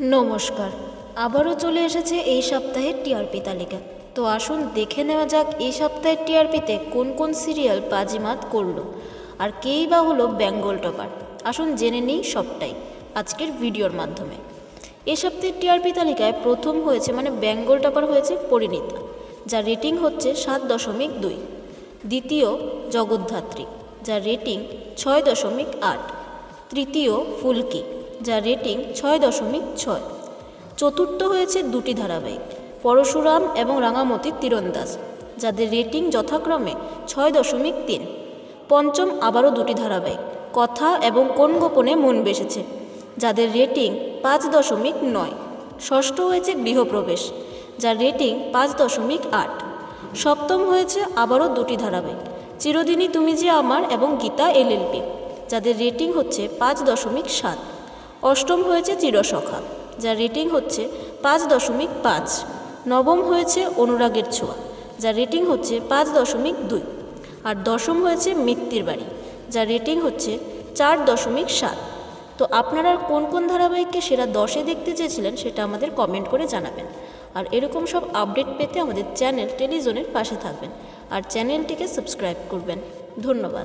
নমস্কার। আবারও চলে এসেছে এই সপ্তাহের টিআরপি তালিকা। তো আসুন দেখে নেওয়া যাক এই সপ্তাহের টিআরপিতে কোন কোন সিরিয়াল বাজিমাত করল আর কেই বা হলো বেঙ্গল টপার। আসুন জেনে নিই সবটাই আজকের ভিডিওর মাধ্যমে। এ সপ্তাহের টিআরপি তালিকায় প্রথম হয়েছে মানে বেঙ্গল টপার হয়েছে পরিণীতা, যার রেটিং হচ্ছে সাত দশমিক দুই। দ্বিতীয় জগদ্ধাত্রী, যার রেটিং ছয় দশমিক আট। তৃতীয় ফুলকি যার রেটিং ছয় দশমিক ছয়। চতুর্থ হয়েছে দুটি ধারাবাহিক, পরশুরাম এবং রাঙামতি তীরন্দাজ, যাদের রেটিং যথাক্রমে ছয় দশমিক তিন। পঞ্চম আবারও দুটি ধারাবাহিক, কথা এবং কোন গোপনে মন বেসেছে, যাদের রেটিং পাঁচ দশমিক নয়। ষষ্ঠ হয়েছে গৃহপ্রবেশ, যার রেটিং পাঁচ দশমিক আট। সপ্তম হয়েছে আবারও দুটি ধারাবাহিক, চিরদিনই তুমি যে আমার এবং গীতা এলএলপি যাদের রেটিং হচ্ছে পাঁচ দশমিক সাত। অষ্টম হয়েছে চিরসখা, যার রেটিং হচ্ছে পাঁচ দশমিক পাঁচ। নবম হয়েছে অনুরাগের ছোঁয়া, যার রেটিং হচ্ছে পাঁচ দশমিক দুই। আর দশম হয়েছে মৃত্যুর বাড়ি, যার রেটিং হচ্ছে চার দশমিক সাত। তো আপনারা কোন কোন ধারাবাহিককে সেরা দশে দেখতে চেয়েছিলেন সেটা আমাদের কমেন্ট করে জানাবেন। আর এরকম সব আপডেট পেতে আমাদের চ্যানেল টেলিজনের পাশে থাকবেন। আর চ্যানেলটিকে সাবস্ক্রাইব করবেন। ধন্যবাদ।